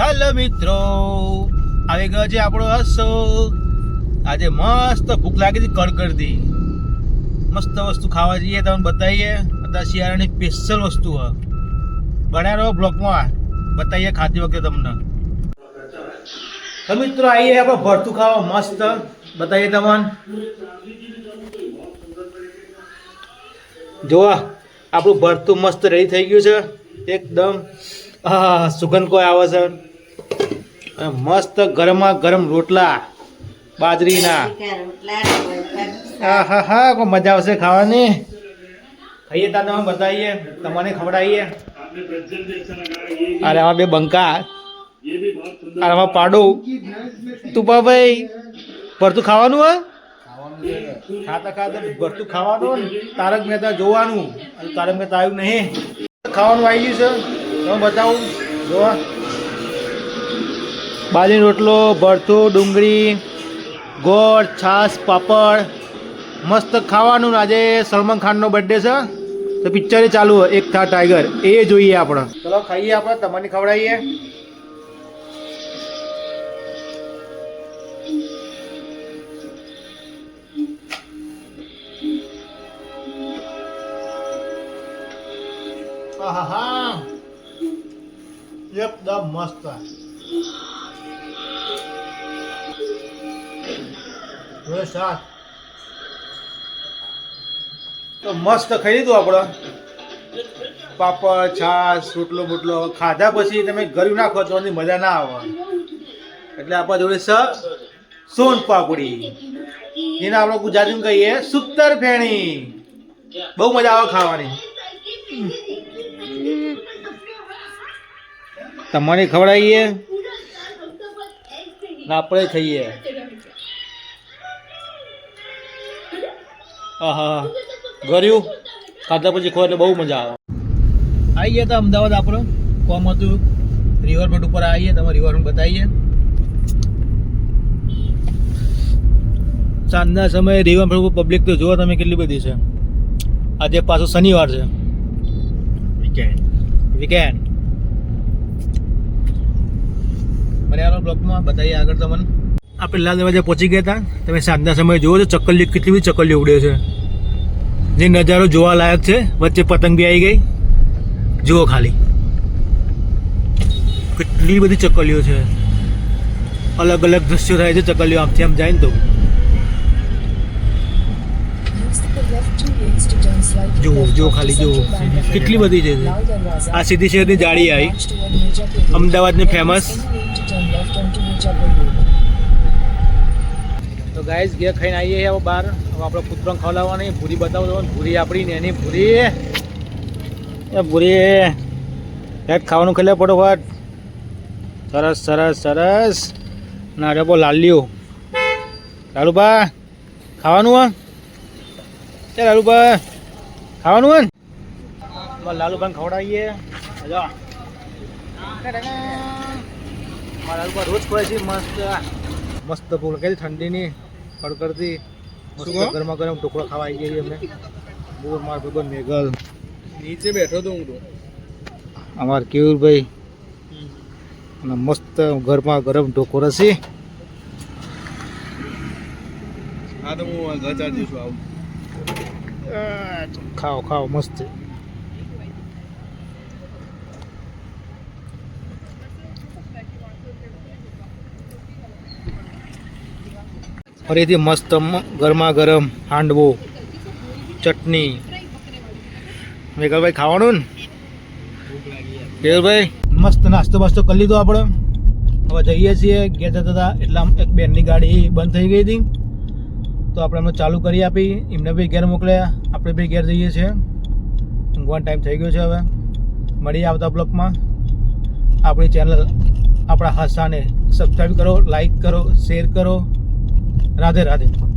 Hello મિત્રો. આવી ગયો છે આપણો હસો. આજે મસ્ત ભૂખ લાગી હતી કડકડતી. મસ્ત વસ્તુ ખાવા જઈએ, તમને બતાવીએ. અત્યારે શિયાળાની સ્પેશિયલ વસ્તુ હ. બન્યા રહો બ્લોકમાં બતાવીએ ખાતી વખતે તમને. તો મિત્રો આવીએ આપણે ભરતું ખાવા મસ્ત. બતાવીએ તમને. જોવા આપણું ભરતું મસ્ત રેડી થઈ ગયું છે. એકદમ સુગંધ કોઈ આવે છે. મસ્ત ગરમા ગરમ રોટલા બાજરીના. હા હા, કોઈ મજા આવશે ખાવાની. ખાઈએ તાર તમે બતાવીએ, તમને ખવડાવીએ. અરે, આમાં બે બંકા અરે, આમાં પાડો. તું ભાઈ ભરતું ખાવાનું, હા? ખાતા ખાતા ભરતું ખાવાનું તારક મહેતા જોવાનું. તારક મહેતા આવ્યું નહીં. ખાવાનું આવી ગયું છે. તમે બતાવું, જોવા. બાજરી રોટલો, ભરથું, ડુંગળી, ગોળ, છાશ, પાપડ. મસ્ત ખાવાનું. આજે સલમાન ખાનનો બર્થડે છે. તો પિક્ચર ચાલુ એક થા ટાઈગર એ જોઈએ આપણે. ચલો, ખાઈએ આપણે. તમને ખવડાવીએ. આહાહા. એકદમ મસ્ત. શાક? તો મસ્ત ખાઈ લીધું આપણે પાપડ, છાશ, રોટલો બોટલો. ખાધા પછી તમે ગળ્યું નાખો તો મજા ના આવે. એટલે આપણા જોડે સ સોન પાપડી. એને આપણે ગુજરાતીમાં કહીએ સુતર ફેણી બહુ મજા આવે ખાવાની. તમારે ખવડાવીએ? આપણે ખાઈએ. આહા. ગળ્યું ખાધા પછી ખોવા એટલે બહુ મજા આવે. આવી ગયા હતા અમદાવાદ આપણો. કોમ હતું. રિવરફ્રન્ટ ઉપર આવીએ તમે રિવરફ્રન્ટ બતાવીએ. સાંજના સમયે રિવરફ્રન્ટ ઉપર પબ્લિક તો જુઓ તમે કેટલી બધી છે. આજે પાછો શનિવાર છે. વીકેન્ડ વીકેન્ડ મને આનો બ્લોગમાં બતાવીએ આગળ તમને. આ પહેલા દરવાજા પહોંચી ગયા હતા તમે સાંજના સમયે જુઓ છો ચક્કલી કેટલી બધી ચકલી ઉડે છે જે નજારો જોવા લાયક છે વચ્ચે પતંગ બી આવી ગઈ જુઓ ખાલી કેટલી બધી ચક્કલીઓ છે અલગ અલગ દ્રશ્યો થાય છે ચક્કલીઓ આમથી આમ જાય ને તો જુઓ જુઓ ખાલી જુઓ કેટલી બધી છે આ સીધી શહેરની જાળી આવી અમદાવાદની ફેમસ તો ગાઈસ ઘેર ખાઈને આવીએ હવે બહાર. હવે આપણે કૂતરો ખવડાવવાની ભૂરી બતાવો ભૂરી આપણી ને એની ભૂરી. એ ભૂરી યાદ ખાવાનું ખેલે ફટોફટ. સરસ સરસ સરસ. ના ડબો લાલ્યો લાલુભા, ખાવાનું હા? ચાલ લાલુભા, ખાવાનું હા? લાલુભાઈ ખવડાવીએ. મારા લાલુબા રોજ ખવડાય છે. મસ્ત મસ્ત ભૂલ કઈ ઠંડીની. કડકડતી ગરમા ગરમ ઢોકળા ખાવા આવી ગઈ અમે. બોર માર ભગવાન મેઘલ. નીચે બેઠો તો હું તો અમાર કેવુરભાઈ અને મસ્ત ઘરમાં ગરમ ઢોકળો છે. હા તો હું ઘર ચાર્જ છું આવું. ખાઓ ખાઓ મસ્ત. ફરીથી મસ્ત ગરમા ગરમ હાંડવો, ચટણી. મેઘલભાઈ, ખાવાનું ને? કેવલભાઈ મસ્ત નાસ્તો બાસ્તો કરી લીધો આપણે. હવે જઈએ છીએ, ઘેર જતા હતા, એટલે એક બેનની ગાડી બંધ થઈ ગઈ હતી. તો આપણે એમને ચાલુ કરી આપી. એમને બી ઘેર મોકલ્યા. આપણે બી ઘેર જઈએ છીએ. ઊંઘવાનો ટાઈમ થઈ ગયો છે હવે. મળીએ આવતા બ્લોકમાં. આપણી ચેનલ આપણા હાસાને સબસ્ક્રાઈબ કરો લાઈક કરો શેર કરો. রাধে রাধে।